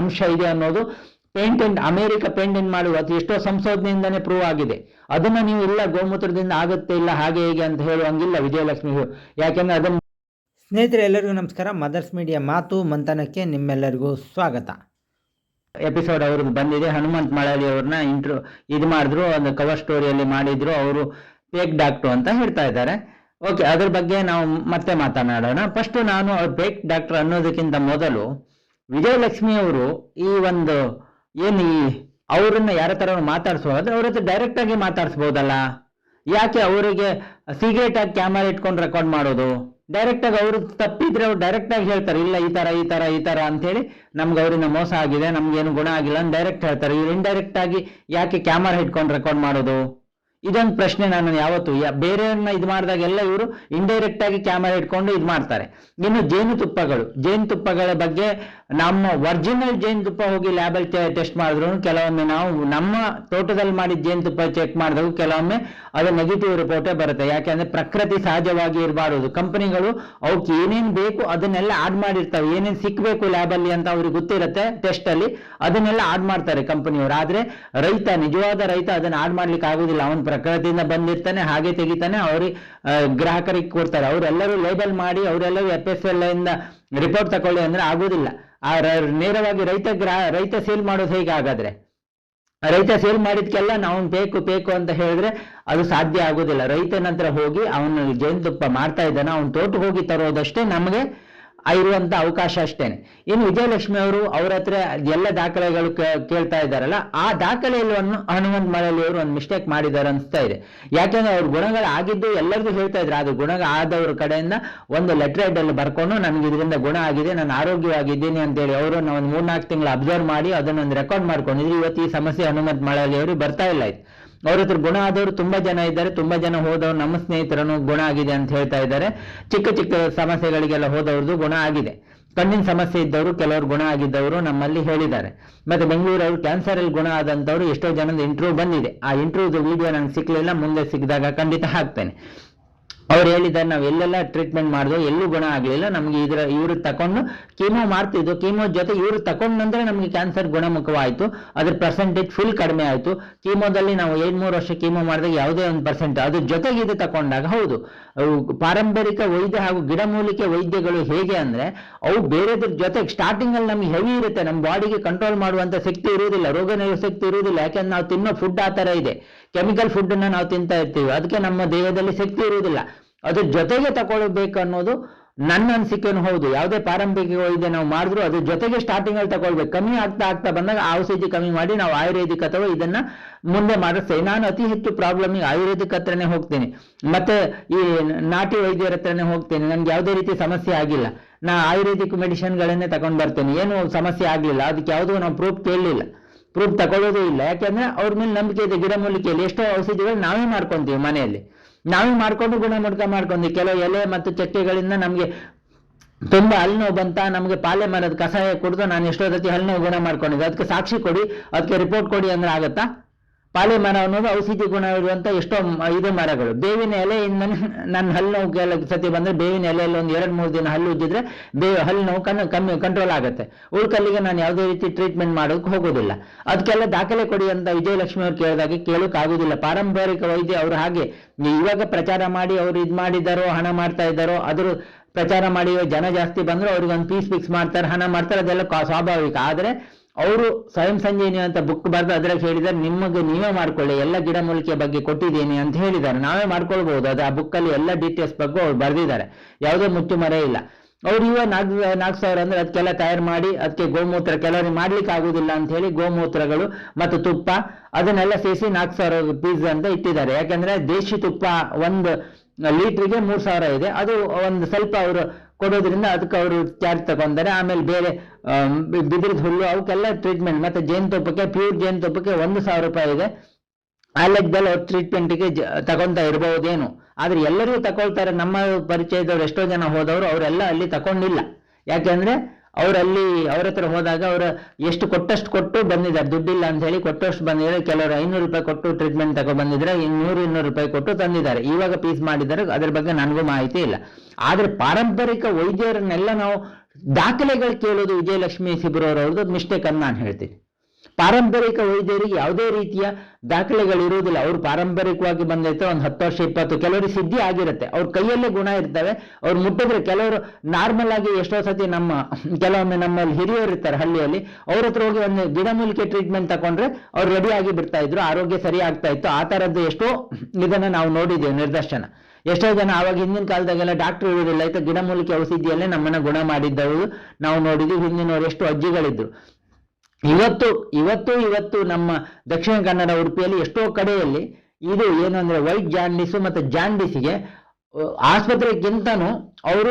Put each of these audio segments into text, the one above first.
ಅಂಶ ಇದೆ ಅನ್ನೋದು ಪೇಂಟೆಂಟ್ ಅಮೆರಿಕ ಪೇಂಟೆಂಟ್ ಮಾಡುವ ಅದು ಎಷ್ಟೋ ಸಂಶೋಧನೆಯಿಂದನೇ ಪ್ರೂವ್ ಆಗಿದೆ. ಅದನ್ನ ನೀವು ಇಲ್ಲ ಗೋಮೂತ್ರದಿಂದ ಆಗುತ್ತೆ ಇಲ್ಲ ಹಾಗೆ ಹೇಗೆ ಅಂತ ಹೇಳುವಂಗಿಲ್ಲ ವಿಜಯಲಕ್ಷ್ಮಿ ಯಾಕೆಂದ್ರೆ ಅದನ್ನ ಸ್ನೇಹಿತರೆ ಎಲ್ಲರಿಗೂ ನಮಸ್ಕಾರ. ಮದರ್ಸ್ ಮೀಡಿಯಾ ಮಾತು ಮಂಥನಕ್ಕೆ ನಿಮ್ಮೆಲ್ಲರಿಗೂ ಸ್ವಾಗತ. ಎಪಿಸೋಡ್ ಅವ್ರದ್ದು ಬಂದಿದೆ. ಹನುಮಂತ್ ಮಳಲಿ ಅವ್ರನ್ನ ಇಂಟ್ರೋ ಇದು ಮಾಡಿದ್ರು ಒಂದು ಕವರ್ ಸ್ಟೋರಿಯಲ್ಲಿ ಮಾಡಿದ್ರು ಅವರು ಫೇಕ್ ಡಾಕ್ಟ್ರು ಅಂತ ಹೇಳ್ತಾ ಇದ್ದಾರೆ. ಓಕೆ ಅದ್ರ ಬಗ್ಗೆ ನಾವು ಮತ್ತೆ ಮಾತನಾಡೋಣ. ಫಸ್ಟ್ ನಾನು ಅವ್ರು ಫೇಕ್ ಡಾಕ್ಟರ್ ಅನ್ನೋದಕ್ಕಿಂತ ಮೊದಲು ವಿಜಯಲಕ್ಷ್ಮಿ ಅವರು ಈ ಒಂದು ಏನು ಈ ಅವರನ್ನ ಯಾರ ತರ ಮಾತಾಡಿಸ್ಬೋದು ಅವ್ರ ಹತ್ರ ಡೈರೆಕ್ಟ್ ಆಗಿ ಮಾತಾಡಿಸ್ಬೋದಲ್ಲ? ಯಾಕೆ ಅವರಿಗೆ ಸೀಕ್ರೆಟ್ ಆಗಿ ಕ್ಯಾಮರಾ ಇಟ್ಕೊಂಡು ರೆಕಾರ್ಡ್ ಮಾಡೋದು? ಡೈರೆಕ್ಟ್ ಆಗಿ ಅವರು ತಪ್ಪಿದ್ರೆ ಅವ್ರು ಡೈರೆಕ್ಟ್ ಆಗಿ ಹೇಳ್ತಾರೆ, ಇಲ್ಲ ಈ ತರ ಈ ತರ ಈ ತರ ಅಂತ ಹೇಳಿ ನಮ್ಗೆ ಅವರಿಂದ ಮೋಸ ಆಗಿದೆ ನಮ್ಗೇನು ಗುಣ ಆಗಿಲ್ಲ ಅಂತ ಡೈರೆಕ್ಟ್ ಹೇಳ್ತಾರೆ. ಇವ್ರು ಇಂಡೈರೆಕ್ಟ್ ಆಗಿ ಯಾಕೆ ಕ್ಯಾಮರಾ ಇಟ್ಕೊಂಡು ರೆಕಾರ್ಡ್ ಮಾಡೋದು? ಇದೊಂದು ಪ್ರಶ್ನೆ ನಾನು ಯಾವತ್ತು ಬೇರೆಯವ್ರನ್ನ ಇದು ಮಾಡಿದಾಗೆಲ್ಲ ಇವರು ಇಂಡೈರೆಕ್ಟ್ ಆಗಿ ಕ್ಯಾಮರಾ ಇಟ್ಕೊಂಡು ಇದು ಮಾಡ್ತಾರೆ. ಇನ್ನು ಜೇನುತುಪ್ಪಗಳು, ಜೇನುತುಪ್ಪಗಳ ಬಗ್ಗೆ ನಮ್ಮ ಒರಿಜಿನಲ್ ಜೇನುತುಪ್ಪ ಹೋಗಿ ಲ್ಯಾಬಲ್ಲಿ ಟೆಸ್ಟ್ ಮಾಡಿದ್ರು ಕೆಲವೊಮ್ಮೆ ನಾವು ನಮ್ಮ ತೋಟದಲ್ಲಿ ಮಾಡಿದ ಜೇನುತುಪ್ಪ ಚೆಕ್ ಮಾಡಿದಾಗ ಕೆಲವೊಮ್ಮೆ ಅದು ನೆಗೆಟಿವ್ ರಿಪೋರ್ಟೇ ಬರುತ್ತೆ. ಯಾಕೆಂದ್ರೆ ಪ್ರಕೃತಿ ಸಹಜವಾಗಿ ಇರಬಾರದು. ಕಂಪನಿಗಳು ಅವಕ್ಕೆ ಏನೇನು ಬೇಕು ಅದನ್ನೆಲ್ಲ ಆಡ್ ಮಾಡಿರ್ತಾವೆ. ಏನೇನು ಸಿಕ್ಬೇಕು ಲ್ಯಾಬಲ್ಲಿ ಅಂತ ಅವ್ರಿಗೆ ಗೊತ್ತಿರುತ್ತೆ ಟೆಸ್ಟ್ ಅಲ್ಲಿ, ಅದನ್ನೆಲ್ಲ ಆಡ್ ಮಾಡ್ತಾರೆ ಕಂಪನಿಯವರು. ಆದ್ರೆ ರೈತ, ನಿಜವಾದ ರೈತ ಅದನ್ನ ಆಡ್ ಮಾಡ್ಲಿಕ್ಕೆ ಆಗುದಿಲ್ಲ. ಅವನ್ ಪ್ರಕೃತಿಯಿಂದ ಬಂದಿರ್ತಾನೆ, ಹಾಗೆ ತೆಗಿತಾನೆ, ಅವ್ರಿಗೆ ಗ್ರಾಹಕರಿಗೆ ಕೊಡ್ತಾರೆ. ಅವರೆಲ್ಲರೂ ಲೇಬಲ್ ಮಾಡಿ, ಅವರೆಲ್ಲರೂ ಎಫ್ ಎಸ್ ಎಲ್ ಇಂದ ರಿಪೋರ್ಟ್ ತಕೊಳ್ಳಿ ಅಂದ್ರೆ ಆಗುದಿಲ್ಲ. ಆ ನೇರವಾಗಿ ರೈತ ಗ್ರಾ, ರೈತ ಸೇಲ್ ಮಾಡೋದು ಹೇಗೆ ಹಾಗಾದ್ರೆ? ರೈತ ಸೇಲ್ ಮಾಡಿದ್ಕೆಲ್ಲ ನಾವು ಬೇಕು ಬೇಕು ಅಂತ ಹೇಳಿದ್ರೆ ಅದು ಸಾಧ್ಯ ಆಗುದಿಲ್ಲ. ರೈತನ ಹತ್ರ ಹೋಗಿ ಅವನು ಜೇನುತುಪ್ಪ ಮಾಡ್ತಾ ಇದ್ದಾನೆ, ಅವನ ತೋಟ ಹೋಗಿ ತರೋದಷ್ಟೇ ನಮಗೆ ಇರುವಂತ ಅವಕಾಶ ಅಷ್ಟೇನೆ. ಇನ್ನು ವಿಜಯಲಕ್ಷ್ಮಿ ಅವರು ಅವ್ರ ಹತ್ರ ಎಲ್ಲ ದಾಖಲೆಗಳು ಕೇಳ್ತಾ ಇದ್ದಾರಲ್ಲ, ಆ ದಾಖಲೆಯಲ್ಲಿ ಹನುಮಂತ್ ಮಳಲಿ ಅವರು ಒಂದು ಮಿಸ್ಟೇಕ್ ಮಾಡಿದ್ದಾರೆ ಅನಿಸ್ತಾ ಇದೆ. ಯಾಕೆಂದ್ರೆ ಅವ್ರ ಗುಣಗಳು ಆಗಿದ್ದು ಎಲ್ಲರಿಗೂ ಹೇಳ್ತಾ ಇದ್ರು ಅದು ಗುಣ ಆದವ್ರ ಕಡೆಯಿಂದ ಒಂದು ಲೆಟರ್ ಹೆಡ್ ಅಲ್ಲಿ ಬರ್ಕೊಂಡು ನನಗೆ ಇದರಿಂದ ಗುಣ ಆಗಿದೆ, ನಾನು ಆರೋಗ್ಯವಾಗಿದ್ದೀನಿ ಅಂತೇಳಿ ಅವರು ಒಂದು ಮೂರ್ನಾಲ್ಕು ತಿಂಗಳು ಅಬ್ಸರ್ವ್ ಮಾಡಿ ಅದನ್ನೊಂದು ರೆಕಾರ್ಡ್ ಮಾಡ್ಕೊಂಡಿದ್ರು. ಇವತ್ತು ಈ ಸಮಸ್ಯೆ ಹನುಮಂತ ಮಳಲಿ ಅವರು ಬರ್ತಾ ಇಲ್ಲ ಆಯ್ತು ಅವ್ರ ಹತ್ರ ಗುಣ ಆದವರು ತುಂಬಾ ಜನ ಇದ್ದಾರೆ, ತುಂಬಾ ಜನ ಹೋದವರು ನಮ್ಮ ಸ್ನೇಹಿತರನ್ನು ಗುಣ ಆಗಿದೆ ಅಂತ ಹೇಳ್ತಾ ಇದ್ದಾರೆ. ಚಿಕ್ಕ ಚಿಕ್ಕ ಸಮಸ್ಯೆಗಳಿಗೆಲ್ಲ ಹೋದವ್ರದ್ದು ಗುಣ ಆಗಿದೆ. ಕಣ್ಣಿನ ಸಮಸ್ಯೆ ಇದ್ದವರು ಕೆಲವರು ಗುಣ ಆಗಿದ್ದವರು ನಮ್ಮಲ್ಲಿ ಹೇಳಿದ್ದಾರೆ. ಮತ್ತೆ ಬೆಂಗಳೂರವರು ಕ್ಯಾನ್ಸರ್ ಅಲ್ಲಿ ಗುಣ ಆದಂತವ್ರು ಎಷ್ಟೋ ಜನದ ಇಂಟರ್ವ್ಯೂ ಬಂದಿದೆ. ಆ ಇಂಟರ್ವ್ಯೂದು ವಿಡಿಯೋ ನನ್ಗೆ ಸಿಕ್ಕಲಿಲ್ಲ ಮುಂದೆ ಸಿಕ್ಕಿದಾಗ ಖಂಡಿತ ಹಾಕ್ತೇನೆ. ಅವ್ರು ಹೇಳಿದ್ದಾರೆ, ನಾವು ಎಲ್ಲೆಲ್ಲ ಟ್ರೀಟ್ಮೆಂಟ್ ಮಾಡಿದ್ವಿ, ಎಲ್ಲೂ ಗುಣ ಆಗಲಿಲ್ಲ. ನಮ್ಗೆ ಇದರ, ಇವರು ತಕೊಂಡು ಕೀಮೋ ಮಾಡ್ತಿದ್ವು. ಕೀಮೋ ಜೊತೆ ಇವ್ರು ತಕೊಂಡ ನಂತರ ನಮಗೆ ಕ್ಯಾನ್ಸರ್ ಗುಣಮುಖವಾಯಿತು. ಅದ್ರ ಪರ್ಸೆಂಟೇಜ್ ಫುಲ್ ಕಡಿಮೆ ಆಯಿತು. ಕೀಮೋದಲ್ಲಿ ನಾವು ಏಳ್ ಮೂರು ವರ್ಷ ಕೀಮೋ ಮಾಡಿದಾಗ ಯಾವುದೇ ಒಂದು ಪರ್ಸೆಂಟ್ ಅದ್ರ ಜೊತೆಗೆ ಇದು ತಕೊಂಡಾಗ ಹೌದು. ಪಾರಂಪರಿಕ ವೈದ್ಯ ಹಾಗೂ ಗಿಡಮೂಲಿಕೆ ವೈದ್ಯಗಳು ಹೇಗೆ ಅಂದ್ರೆ, ಅವು ಬೇರೆದ್ರ ಜೊತೆಗೆ ಸ್ಟಾರ್ಟಿಂಗ್ ಅಲ್ಲಿ ನಮ್ಗೆ ಹೆವಿ ಇರುತ್ತೆ. ನಮ್ಮ ಬಾಡಿಗೆ ಕಂಟ್ರೋಲ್ ಮಾಡುವಂತ ಶಕ್ತಿ ಇರುವುದಿಲ್ಲ ರೋಗ ನಿರೋಧಕ ಶಕ್ತಿ ಇರುವುದಿಲ್ಲ. ಯಾಕಂದ್ರೆ ನಾವು ತಿನ್ನೋ ಫುಡ್ ಆ ತರ ಇದೆ. ಕೆಮಿಕಲ್ ಫುಡ್ ಅನ್ನ ನಾವು ತಿಂತಾ ಇರ್ತೀವಿ. ಅದಕ್ಕೆ ನಮ್ಮ ದೇಹದಲ್ಲಿ ಶಕ್ತಿ ಇರುವುದಿಲ್ಲ. ಅದ್ರ ಜೊತೆಗೆ ತಗೊಳ್ಬೇಕು ಅನ್ನೋದು ನನ್ನ ಅನಿಸಿಕೆನೂ ಹೌದು. ಯಾವುದೇ ಪಾರಂಪರಿಕ ನಾವು ಮಾಡಿದ್ರು ಅದ್ರ ಜೊತೆಗೆ ಸ್ಟಾರ್ಟಿಂಗ್ ಅಲ್ಲಿ ತಗೊಳ್ಬೇಕು. ಕಮ್ಮಿ ಆಗ್ತಾ ಆಗ್ತಾ ಬಂದಾಗ ಔಷಧಿ ಕಮ್ಮಿ ಮಾಡಿ ನಾವು ಆಯುರ್ವೇದಿಕ್ ಅಥವಾ ಇದನ್ನ ಮುಂದೆ ಮಾಡಿಸ್ತೇವೆ. ನಾನು ಅತಿ ಹೆಚ್ಚು ಪ್ರಾಬ್ಲಮ್ ಆಯುರ್ವೇದಿಕ್ ಹತ್ರನೇ ಹೋಗ್ತೇನೆ. ಮತ್ತೆ ಈ ನಾಟಿ ವೈದ್ಯರ ಹತ್ರನೇ ಹೋಗ್ತೇನೆ. ನನ್ಗೆ ಯಾವುದೇ ರೀತಿ ಸಮಸ್ಯೆ ಆಗಿಲ್ಲ. ನಾ ಆಯುರ್ವೇದಿಕ್ ಮೆಡಿಸಿನ್ಗಳನ್ನೇ ತಗೊಂಡ್ ಬರ್ತೇನೆ. ಏನು ಸಮಸ್ಯೆ ಆಗಲಿಲ್ಲ. ಅದಕ್ಕೆ ಯಾವುದೂ ನಾವು ಪ್ರೂಫ್ ಕೇಳಲಿಲ್ಲ. ಪ್ರೂಫ್ ತಗೊಳ್ಳೋದೇ ಇಲ್ಲ. ಯಾಕೆಂದ್ರೆ ಅವ್ರ ಮೇಲೆ ನಂಬಿಕೆ ಇದೆ ಗಿಡಮೂಲಿಕೆಯಲ್ಲಿ ಎಷ್ಟೋ ಔಷಧಿಗಳು ನಾವೇ ಮಾಡ್ಕೊಂತೀವಿ ಮನೆಯಲ್ಲಿ. ನಾವೇ ಮಾಡ್ಕೊಂಡು ಗುಣಮುಖ ಮಾಡ್ಕೊಂತೀವಿ. ಕೆಲವು ಎಲೆ ಮತ್ತು ಚಕ್ಕೆಗಳಿಂದ ನಮಗೆ ತುಂಬಾ ಹಲ್ಲು ನೋವು ಬಂತ, ನಮಗೆ ಪಾಲೆ ಮರದ ಕಷಾಯ ಕುಡಿದು ನಾನು ಎಷ್ಟೋ ರೀತಿ ಹಲ್ಲು ಗುಣ ಮಾಡ್ಕೊಂಡಿದ್ದೆ. ಅದಕ್ಕೆ ಸಾಕ್ಷಿ ಕೊಡಿ, ಅದಕ್ಕೆ ರಿಪೋರ್ಟ್ ಕೊಡಿ ಅಂದ್ರೆ ಆಗತ್ತಾ? ಪಾಲೆ ಮರ ಅನ್ನೋದು ಔಷಧಿ ಗುಣ ಇರುವಂತ ಎಷ್ಟೋ ಇದು ಮರಗಳು. ಬೇವಿನ ಎಲೆಯಿಂದ ನನ್ನ ಹಲ್ಲು ನೋವು ಕೆಲ ಸತಿ ಬಂದ್ರೆ ಬೇವಿನ ಎಲೆಯಲ್ಲಿ ಒಂದು ಎರಡು ಮೂರು ದಿನ ಹಲ್ಲು ಉಜ್ಜಿದ್ರೆ ಬೇವು ಹಲ್ಲು ನೋವು ಕಣ್ಣು ಕಮ್ಮಿ ಕಂಟ್ರೋಲ್ ಆಗುತ್ತೆ. ಉಳ್ಕಲ್ಲಿಗೆ ನಾನು ಯಾವುದೇ ರೀತಿ ಟ್ರೀಟ್ಮೆಂಟ್ ಮಾಡೋಕೆ ಹೋಗೋದಿಲ್ಲ. ಅದಕ್ಕೆಲ್ಲ ದಾಖಲೆ ಕೊಡಿ ಅಂತ ವಿಜಯಲಕ್ಷ್ಮಿ ಅವ್ರು ಕೇಳಿದಾಗ ಕೇಳೋಕೆ ಆಗುದಿಲ್ಲ. ಪಾರಂಪರಿಕ ವೈದ್ಯ ಅವರು ಹಾಗೆ ಇವಾಗ ಪ್ರಚಾರ ಮಾಡಿ ಅವ್ರು ಇದು ಮಾಡಿದಾರೋ ಹಣ ಮಾಡ್ತಾ ಇದ್ದಾರೋ ಅದ್ರ ಪ್ರಚಾರ ಮಾಡಿ ಜನ ಜಾಸ್ತಿ ಬಂದ್ರು ಅವ್ರಿಗೊಂದು ಪೀಸ್ ಫಿಕ್ಸ್ ಮಾಡ್ತಾರೆ, ಹಣ ಮಾಡ್ತಾರೆ, ಅದೆಲ್ಲ ಸ್ವಾಭಾವಿಕ. ಆದ್ರೆ ಅವರು ಸ್ವಯಂ ಸಂಜೀವಿನಿ ಅಂತ ಬುಕ್ ಬರೆದು ಅದ್ರಾಗ ಹೇಳಿದ್ದಾರೆ, ನಿಮಗೆ ನೀವೇ ಮಾಡ್ಕೊಳ್ಳಿ, ಎಲ್ಲ ಗಿಡಮೂಲಿಕೆ ಬಗ್ಗೆ ಕೊಟ್ಟಿದ್ದೀನಿ ಅಂತ ಹೇಳಿದ್ದಾರೆ. ನಾವೇ ಮಾಡ್ಕೊಳ್ಬಹುದು ಅದು ಆ ಬುಕ್ಕಲ್ಲಿ ಎಲ್ಲ ಡೀಟೇಲ್ಸ್ ಬಗ್ಗೆ ಅವ್ರು ಬರೆದಿದ್ದಾರೆ. ಯಾವುದೇ ಮುಚ್ಚುಮರೆ ಇಲ್ಲ. ಅವ್ರು ಇವಾಗ ನಾಲ್ಕು ನಾಲ್ಕು ಸಾವಿರ ಅಂದ್ರೆ ಅದಕ್ಕೆಲ್ಲ ತಯಾರು ಮಾಡಿ ಅದಕ್ಕೆ ಗೋಮೂತ್ರ ಕೆಲವರಿಗೆ ಮಾಡ್ಲಿಕ್ಕೆ ಆಗುದಿಲ್ಲ ಅಂತ ಹೇಳಿ ಗೋಮೂತ್ರಗಳು ಮತ್ತು ತುಪ್ಪ ಅದನ್ನೆಲ್ಲ ಸೇರಿಸಿ ನಾಲ್ಕು ಸಾವಿರ ಪೀಸ್ ಅಂತ ಇಟ್ಟಿದ್ದಾರೆ. ಯಾಕಂದ್ರೆ ದೇಶಿ ತುಪ್ಪ ಒಂದು ಲೀಟ್ರಿಗೆ ಮೂರು ಸಾವಿರ ಇದೆ. ಅದು ಒಂದು ಸ್ವಲ್ಪ ಅವರು ಕೊಡೋದ್ರಿಂದ ಅದಕ್ಕೆ ಅವರು ಚಾರ್ಜ್ ತಗೊಂತಾರೆ ಆಮೇಲೆ ಬೇರೆ ಬಿದಿರದ ಹುಲ್ಲು ಅವಕ್ಕೆಲ್ಲ ಟ್ರೀಟ್ಮೆಂಟ್ ಮತ್ತೆ ಜೇನುತುಪ್ಪಕ್ಕೆ ಪ್ಯೂರ್ ಜೇನುತುಪ್ಪಕ್ಕೆ ಒಂದು ಸಾವಿರ ರೂಪಾಯಿ ಇದೆ. ಆ ಲೆಕ್ಕದಲ್ಲಿ ಅವ್ರ ಟ್ರೀಟ್ಮೆಂಟ್ಗೆ ತಗೊಂತ ಇರಬಹುದೇನು. ಆದ್ರೆ ಎಲ್ಲರೂ ತಗೊಳ್ತಾರೆ. ನಮ್ಮ ಪರಿಚಯದವ್ರು ಎಷ್ಟೋ ಜನ ಹೋದವರು, ಅವರೆಲ್ಲ ಅಲ್ಲಿ ತಗೊಂಡಿಲ್ಲ. ಯಾಕೆಂದ್ರೆ ಅವರಲ್ಲಿ ಅವ್ರ ಹತ್ರ ಹೋದಾಗ ಅವರು ಎಷ್ಟು ಕೊಟ್ಟಷ್ಟು ಕೊಟ್ಟು ಬಂದಿದ್ದಾರೆ. ದುಡ್ಡಿಲ್ಲ ಅಂತ ಹೇಳಿ ಕೊಟ್ಟಷ್ಟು ಬಂದಿದ್ದಾರೆ. ಕೆಲವರು ಐನೂರು ರೂಪಾಯಿ ಕೊಟ್ಟು ಟ್ರೀಟ್ಮೆಂಟ್ ತಗೊ ಬಂದಿದ್ರೆ ಇನ್ನೂರು ಇನ್ನೂರು ರೂಪಾಯಿ ಕೊಟ್ಟು ತಂದಿದ್ದಾರೆ. ಇವಾಗ ಪೀಸ್ ಮಾಡಿದ್ದಾರೆ. ಅದ್ರ ಬಗ್ಗೆ ನನಗೂ ಮಾಹಿತಿ ಇಲ್ಲ. ಆದ್ರೆ ಪಾರಂಪರಿಕ ವೈದ್ಯರನ್ನೆಲ್ಲ ನಾವು ದಾಖಲೆಗಳು ಕೇಳೋದು ವಿಜಯಲಕ್ಷ್ಮಿ ಸಿಬ್ರವ್ರವ್ರದ್ದು ಮಿಸ್ಟೇಕ್ ಅಂತ ನಾನು ಹೇಳ್ತೀನಿ. ಪಾರಂಪರಿಕ ವೈದ್ಯರಿಗೆ ಯಾವುದೇ ರೀತಿಯ ದಾಖಲೆಗಳು ಇರುವುದಿಲ್ಲ ಅವರು ಪಾರಂಪರಿಕವಾಗಿ ಬಂದಿರ್ತಾರೆ, ಒಂದು ಹತ್ತು ವರ್ಷ, ಇಪ್ಪತ್ತು ಕೆಲವರು ಸಿದ್ಧಿ ಆಗಿರುತ್ತೆ. ಅವ್ರ ಕೈಯಲ್ಲೇ ಗುಣ ಇರ್ತವೆ. ಅವ್ರು ಮುಟ್ಟಿದ್ರೆ ಕೆಲವರು ನಾರ್ಮಲ್ ಆಗಿ ಎಷ್ಟೋ ಸತಿ ನಮ್ಮ, ಕೆಲವೊಮ್ಮೆ ನಮ್ಮಲ್ಲಿ ಹಿರಿಯರು ಇರ್ತಾರೆ ಹಳ್ಳಿಯಲ್ಲಿ. ಅವ್ರ ಹತ್ರ ಹೋಗಿ ಒಂದು ಗಿಡಮೂಲಿಕೆ ಟ್ರೀಟ್ಮೆಂಟ್ ತಗೊಂಡ್ರೆ ಅವ್ರು ರೆಡಿ ಆಗಿ ಬಿಡ್ತಾ ಇದ್ರು. ಆರೋಗ್ಯ ಸರಿ ಆಗ್ತಾ ಇತ್ತು. ಆ ತರದ್ದು ಎಷ್ಟೋ ಇದನ್ನ ನಾವು ನೋಡಿದ್ದೇವೆ, ನಿರ್ದರ್ಶನ. ಎಷ್ಟೋ ಜನ ಆವಾಗ ಹಿಂದಿನ ಕಾಲದಾಗೆಲ್ಲ ಡಾಕ್ಟರ್ ಇರುವುದಿಲ್ಲ. ಆಯ್ತು ಗಿಡಮೂಲಿಕೆ ಔಷಧಿಯಲ್ಲೇ ನಮ್ಮನ್ನ ಗುಣ ಮಾಡಿದ್ದವರು ನಾವು ನೋಡಿದ್ವಿ. ಹಿಂದಿನವ್ರು ಎಷ್ಟು ಅಜ್ಜಿಗಳಿದ್ರು. ಇವತ್ತು ಇವತ್ತು ಇವತ್ತು ನಮ್ಮ ದಕ್ಷಿಣ ಕನ್ನಡ ಉಡುಪಿಯಲ್ಲಿ ಎಷ್ಟೋ ಕಡೆಯಲ್ಲಿ ಇದು ಏನು ಅಂದ್ರೆ ವೈಟ್ ಜಾಂಡಿಸ್ ಮತ್ತು ಜಾಂಡಿಸ್ಗೆ ಆಸ್ಪತ್ರೆಗಿಂತನೂ ಅವರು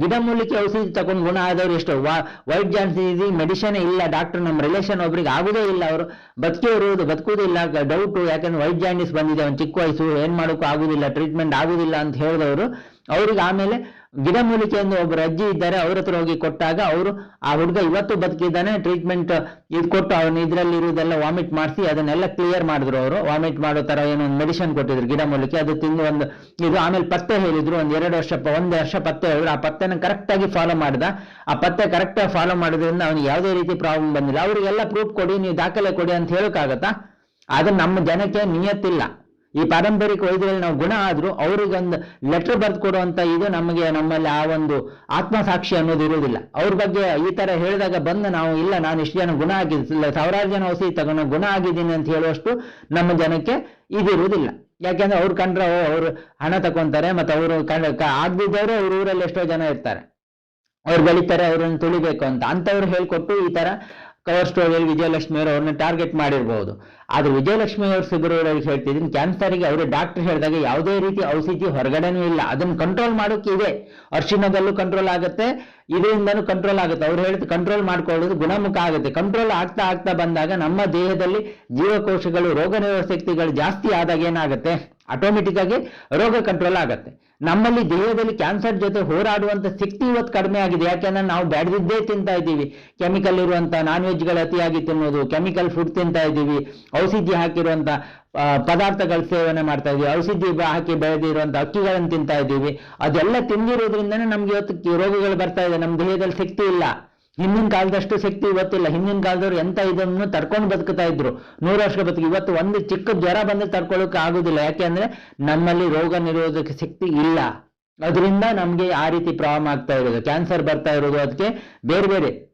ಗಿಡಮೂಲಿಕೆ ಔಷಧಿ ತಗೊಂಡು ಗುಣ ಆದವರು ಎಷ್ಟು. ವೈಟ್ ಜಾಂಡೀಸ್ ಮೆಡಿಸಿನ್ ಇಲ್ಲ, ಡಾಕ್ಟರ್ ನಮ್ಮ ರಿಲೇಷನ್ ಒಬ್ರಿಗೆ ಆಗುದೇ ಇಲ್ಲ ಅವರು. ಬದುಕೇ ಇರುವುದು ಬದುಕುವುದಿಲ್ಲ ಡೌಟು, ಯಾಕಂದ್ರೆ ವೈಟ್ ಜಾಂಡಿಸ್ ಬಂದಿದೆ ಒಂದು ಚಿಕ್ಕ ವಯಸ್ಸು, ಏನ್ ಮಾಡೋಕ್ಕೂ ಆಗುದಿಲ್ಲ, ಟ್ರೀಟ್ಮೆಂಟ್ ಆಗುದಿಲ್ಲ ಅಂತ ಹೇಳಿದವರು. ಅವ್ರಿಗೆ ಆಮೇಲೆ ಗಿಡಮೂಲಿಕೆ ಎಂದು ಒಬ್ಬರು ಅಜ್ಜಿ ಇದ್ದಾರೆ, ಅವ್ರ ಹತ್ರ ಹೋಗಿ ಕೊಟ್ಟಾಗ ಅವರು ಆ ಹುಡುಗ ಇವತ್ತು ಬದುಕಿದ್ದಾನೆ ಟ್ರೀಟ್ಮೆಂಟ್ ಇದು ಕೊಟ್ಟು ಅವನು ಇದರಲ್ಲಿ ಇರುವುದೆಲ್ಲ ವಾಮಿಟ್ ಮಾಡಿಸಿ ಅದನ್ನೆಲ್ಲ ಕ್ಲಿಯರ್ ಮಾಡಿದ್ರು ಅವರು. ವಾಮಿಟ್ ಮಾಡೋ ತರ ಏನೋ ಒಂದು ಮೆಡಿಸಿನ್ ಕೊಟ್ಟಿದ್ರು ಗಿಡಮೂಲಿಕೆ ಅದು ತಿಂದು ಒಂದು, ಇದು ಆಮೇಲೆ ಪತ್ತೆ ಹೇಳಿದ್ರು, ಒಂದು ಎರಡು ವರ್ಷ ಒಂದು ವರ್ಷ ಪತ್ತೆ ಹೇಳಿದ್ರು. ಆ ಪತ್ತೆನ ಕರೆಕ್ಟ್ ಆಗಿ ಫಾಲೋ ಮಾಡಿದ. ಆ ಪತ್ತೆ ಕರೆಕ್ಟ್ ಆಗಿ ಫಾಲೋ ಮಾಡೋದ್ರಿಂದ ಅವನಿಗೆ ಯಾವುದೇ ರೀತಿ ಪ್ರಾಬ್ಲಮ್ ಬಂದಿಲ್ಲ. ಅವರಿಗೆಲ್ಲ ಪ್ರೂಫ್ ಕೊಡಿ, ನೀವು ದಾಖಲೆ ಕೊಡಿ ಅಂತ ಹೇಳೋಕ್ಕಾಗತ್ತಾ? ಆದ್ರೆ ನಮ್ಮ ಜನಕ್ಕೆ ನಿಯತ್ತಿಲ್ಲ. ಈ ಪಾರಂಪರಿಕ ವೈದ್ಯರಲ್ಲಿ ನಾವು ಗುಣ ಆದರೂ ಅವ್ರಿಗೊಂದು ಲೆಟರ್ ಬರೆದು ಕೊಡುವಂತ ಇದು ನಮಗೆ ನಮ್ಮಲ್ಲಿ ಆ ಒಂದು ಆತ್ಮಸಾಕ್ಷಿ ಅನ್ನೋದು ಇರುವುದಿಲ್ಲ. ಅವ್ರ ಬಗ್ಗೆ ಈ ತರ ಹೇಳಿದಾಗ ಬಂದು ನಾವು, ಇಲ್ಲ, ನಾನು ಇಷ್ಟು ಜನ ಗುಣ ಆಗಿದ್ದಿಲ್ಲ ಸಾವಿರಾರು ಜನ ಹೊಸ ತಗೊಂಡು ಗುಣ ಆಗಿದ್ದೀನಿ ಅಂತ ಹೇಳುವಷ್ಟು ನಮ್ಮ ಜನಕ್ಕೆ ಇದಿರುವುದಿಲ್ಲ ಯಾಕೆಂದ್ರೆ ಅವ್ರು ಕಂಡ್ರೆ ಅವ್ರು ಹಣ ತಕೊಂತಾರೆ, ಮತ್ತೆ ಅವರು ಕಂಡ ಆಗ್ದಿದ್ದವರು ಅವ್ರ ಊರಲ್ಲಿ ಎಷ್ಟೋ ಜನ ಇರ್ತಾರೆ. ಅವ್ರು ಬೆಳಿತಾರೆ, ಅವ್ರನ್ನ ತುಳಿಬೇಕು ಅಂತ. ಅಂತವ್ರು ಹೇಳ್ಕೊಟ್ಟು ಈ ತರ ಕವರ್ ಸ್ಟೋರಿಯಲ್ಲಿ ವಿಜಯಲಕ್ಷ್ಮಿ ಅವರನ್ನ ಟಾರ್ಗೆಟ್ ಮಾಡಿರ್ಬೋದು. ಆದ್ರೆ ವಿಜಯಲಕ್ಷ್ಮಿ ಅವರು ಸಿಬ್ಬರವರಿಗೆ ಹೇಳ್ತಿದ್ದೀನಿ ಕ್ಯಾನ್ಸರಿಗೆ ಅವರು ಡಾಕ್ಟರ್ ಹೇಳಿದಾಗ ಯಾವುದೇ ರೀತಿ ಔಷಧಿ ಹೊರಗಡೆನೂ ಇಲ್ಲ. ಅದನ್ನು ಕಂಟ್ರೋಲ್ ಮಾಡೋಕೆ ಇದೆ. ಅರ್ಶಿನದಲ್ಲೂ ಕಂಟ್ರೋಲ್ ಆಗುತ್ತೆ, ಇದರಿಂದನೂ ಕಂಟ್ರೋಲ್ ಆಗುತ್ತೆ. ಅವ್ರು ಹೇಳಿದ ಕಂಟ್ರೋಲ್ ಮಾಡ್ಕೊಳ್ಳೋದು ಗುಣಮುಖ ಆಗುತ್ತೆ. ಕಂಟ್ರೋಲ್ ಆಗ್ತಾ ಆಗ್ತಾ ಬಂದಾಗ ನಮ್ಮ ದೇಹದಲ್ಲಿ ಜೀವಕೋಶಗಳು, ರೋಗ ನಿರೋಧಕ ಶಕ್ತಿಗಳು ಜಾಸ್ತಿ ಆದಾಗ ಏನಾಗುತ್ತೆ? ಆಟೋಮೆಟಿಕ್ ಆಗಿ ರೋಗ ಕಂಟ್ರೋಲ್ ಆಗುತ್ತೆ. ನಮ್ಮಲ್ಲಿ ದೇಹದಲ್ಲಿ ಕ್ಯಾನ್ಸರ್ ಜೊತೆ ಹೋರಾಡುವಂತ ಶಕ್ತಿ ಇವತ್ತು ಕಡಿಮೆ ಆಗಿದೆ. ಯಾಕೆಂದ್ರೆ ನಾವು ಬ್ಯಾಡ್ದಿದ್ದೇ ತಿಂತಾ ಇದ್ದೀವಿ. ಕೆಮಿಕಲ್ ಇರುವಂತ ನಾನ್ ವೆಜ್ಗಳು ಅತಿಯಾಗಿ ತಿನ್ನೋದು, ಕೆಮಿಕಲ್ ಫುಡ್ ತಿಂತಾ ಇದ್ದೀವಿ. ಔಷಧಿ ಹಾಕಿರುವಂತ ಪದಾರ್ಥಗಳ ಸೇವನೆ ಮಾಡ್ತಾ ಇದ್ದೀವಿ. ಔಷಧಿ ಹಾಕಿ ಬೆಳೆದಿರುವಂತ ಅಕ್ಕಿಗಳನ್ನು ತಿಂತಾ ಇದ್ದೀವಿ. ಅದೆಲ್ಲ ತಿಂದಿರೋದ್ರಿಂದನೇ ನಮ್ಗೆ ಇವತ್ತು ರೋಗಗಳು ಬರ್ತಾ ಇದೆ. ನಮ್ಮ ದೇಹದಲ್ಲಿ ಶಕ್ತಿ ಇಲ್ಲ. ಹಿಂದಿನ ಕಾಲದಷ್ಟು ಶಕ್ತಿ ಇವತ್ತಿಲ್ಲ. ಹಿಂದಿನ ಕಾಲದವ್ರು ಎಂತ ಇದನ್ನು ತಡ್ಕೊಂಡು ಬದುಕ್ತಾ ಇದ್ರು. ನೂರು ವರ್ಷ ಬದುಕಿ. ಇವತ್ತು ಒಂದು ಚಿಕ್ಕ ಜ್ವರ ಬಂದ್ರೆ ತಡ್ಕೊಳ್ಳೋಕೆ ಆಗುದಿಲ್ಲ. ಯಾಕೆ ಅಂದ್ರೆ ನಮ್ಮಲ್ಲಿ ರೋಗ ನಿರೋಧಕ ಶಕ್ತಿ ಇಲ್ಲ. ಅದರಿಂದ ನಮ್ಗೆ ಆ ರೀತಿ ಪ್ರಾಬ್ಲಮ್ ಆಗ್ತಾ ಇರೋದು. ಕ್ಯಾನ್ಸರ್ ಬರ್ತಾ ಇರೋದು. ಅದಕ್ಕೆ ಬೇರೆ ಬೇರೆ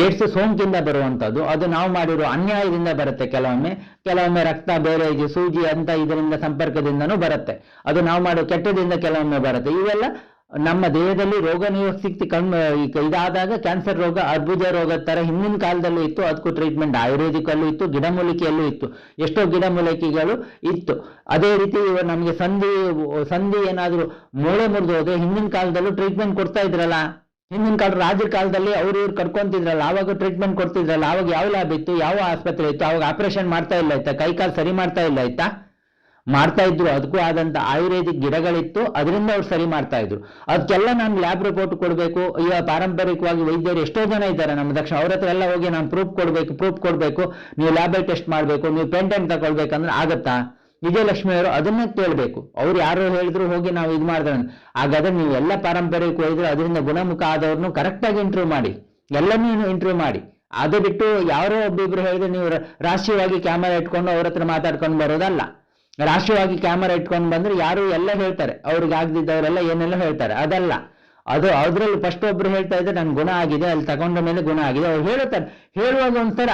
ಏಡ್ಸ್ ಸೋಂಕಿಂದ ಬರುವಂತದ್ದು. ಅದು ನಾವು ಮಾಡಿರೋ ಅನ್ಯಾಯದಿಂದ ಬರುತ್ತೆ. ಕೆಲವೊಮ್ಮೆ ಕೆಲವೊಮ್ಮೆ ರಕ್ತ ಬೇರೆ ಇದು, ಸೂಜಿ ಅಂತ ಇದರಿಂದ ಸಂಪರ್ಕದಿಂದನೂ ಬರುತ್ತೆ. ಅದು ನಾವು ಮಾಡೋ ಕೆಟ್ಟದಿಂದ ಕೆಲವೊಮ್ಮೆ ಬರುತ್ತೆ. ಇವೆಲ್ಲ ನಮ್ಮ ದೇಹದಲ್ಲಿ ರೋಗ ನಿರೋಧಕ ಶಕ್ತಿ ಕಮ್ಮಿ ಇದಾದಾಗ ಕ್ಯಾನ್ಸರ್ ರೋಗ ಅರ್ಬುದ ರೋಗದ ತರ ಹಿಂದಿನ ಕಾಲದಲ್ಲೂ ಇತ್ತು. ಅದಕ್ಕೂ ಟ್ರೀಟ್ಮೆಂಟ್ ಆಯುರ್ವೇದಿಕಲ್ಲೂ ಇತ್ತು ಗಿಡಮೂಲಿಕೆಯಲ್ಲೂ ಇತ್ತು. ಎಷ್ಟೋ ಗಿಡಮೂಲಿಕೆಗಳು ಇತ್ತು. ಅದೇ ರೀತಿ ನಮಗೆ ಸಂಧಿ ಸಂಧಿ ಏನಾದರೂ ಮೂಳೆ ಮುರಿದು ಹೋದ್ರೆ ಹಿಂದಿನ ಕಾಲದಲ್ಲೂ ಟ್ರೀಟ್ಮೆಂಟ್ ಕೊಡ್ತಾ ಇದ್ರಲ್ಲ. ಹಿಂದಿನ ಕಾಲ ರಾಜರ ಕಾಲದಲ್ಲಿ ಅವ್ರು ಇವ್ರು ಕರ್ಕೊಂತಿದ್ರಲ್ಲ, ಆವಾಗ ಟ್ರೀಟ್ಮೆಂಟ್ ಕೊಡ್ತಿದ್ರಲ್ಲ. ಆವಾಗ ಯಾವ ಲ್ಯಾಬ್ ಇತ್ತು, ಯಾವ ಆಸ್ಪತ್ರೆ ಇತ್ತು ಅವಾಗ ಆಪರೇಷನ್ ಮಾಡ್ತಾ ಇಲ್ಲ ಆಯ್ತಾ? ಕೈ ಕಾಲು ಸರಿ ಮಾಡ್ತಾ ಇಲ್ಲ ಆಯ್ತಾ? ಮಾಡ್ತಾ ಇದ್ರು. ಅದಕ್ಕೂ ಆದಂತ ಆಯುರ್ವೇದಿಕ್ ಗಿಡಗಳಿತ್ತು. ಅದರಿಂದ ಅವ್ರು ಸರಿ ಮಾಡ್ತಾ ಇದ್ರು. ಅದಕ್ಕೆಲ್ಲ ನಾನು ಲ್ಯಾಬ್ ರಿಪೋರ್ಟ್ ಕೊಡಬೇಕು. ಈಗ ಪಾರಂಪರಿಕವಾಗಿ ವೈದ್ಯರು ಎಷ್ಟೋ ಜನ ಇದ್ದಾರೆ ನಮ್ಮ ದಕ್ಷಿಣ ಅವ್ರ ಹತ್ರ ಎಲ್ಲ ಹೋಗಿ ನಾನು ಪ್ರೂಫ್ ಕೊಡಬೇಕು ಪ್ರೂಫ್ ಕೊಡಬೇಕು. ನೀವು ಲ್ಯಾಬಲ್ ಟೆಸ್ಟ್ ಮಾಡಬೇಕು. ನೀವು ಪೇಟೆಂಟ್ ತಗೊಳ್ಬೇಕಂದ್ರೆ ಆಗತ್ತಾ? ವಿಜಯಲಕ್ಷ್ಮಿ ಅವರು ಅದನ್ನ ಕೇಳಬೇಕು. ಅವ್ರು ಯಾರು ಹೇಳಿದ್ರು ಹೋಗಿ ನಾವು ಇದು ಮಾಡಿದ್ರೆ ಹಾಗಾದ್ರೆ ನೀವು ಎಲ್ಲ ಪಾರಂಪರಿಕ ಅದರಿಂದ ಗುಣಮುಖ ಆದವ್ರನ್ನು ಕರೆಕ್ಟಾಗಿ ಇಂಟರ್ವ್ಯೂ ಮಾಡಿ. ಎಲ್ಲನೂ ಇಂಟರ್ವ್ಯೂ ಮಾಡಿ. ಅದು ಬಿಟ್ಟು ಯಾರೋ ಒಬ್ಬಿಬ್ರು ಹೇಳಿದ್ರೆ ನೀವು ರಾಷ್ಟ್ರೀಯವಾಗಿ ಕ್ಯಾಮರಾ ಇಟ್ಕೊಂಡು ಅವ್ರ ಹತ್ರ ಮಾತಾಡ್ಕೊಂಡು ಬರೋದಲ್ಲ. ರಾಷ್ಟ್ರೀಯವಾಗಿ ಕ್ಯಾಮರಾ ಇಟ್ಕೊಂಡು ಬಂದ್ರೆ ಯಾರು ಎಲ್ಲ ಹೇಳ್ತಾರೆ. ಅವ್ರಿಗೆ ಆಗದಿದ್ದವರೆಲ್ಲ ಏನೆಲ್ಲ ಹೇಳ್ತಾರೆ. ಅದಲ್ಲ. ಅದು ಅದ್ರಲ್ಲಿ ಫಸ್ಟ್ ಒಬ್ರು ಹೇಳ್ತಾ ಇದ್ರೆ ನನ್ ಗುಣ ಆಗಿದೆ, ಅಲ್ಲಿ ತಗೊಂಡ ಮೇಲೆ ಗುಣ ಆಗಿದೆ. ಅವ್ರು ಹೇಳುತ್ತಾರೆ. ಹೇಳುವಾಗ ಒಂಥರ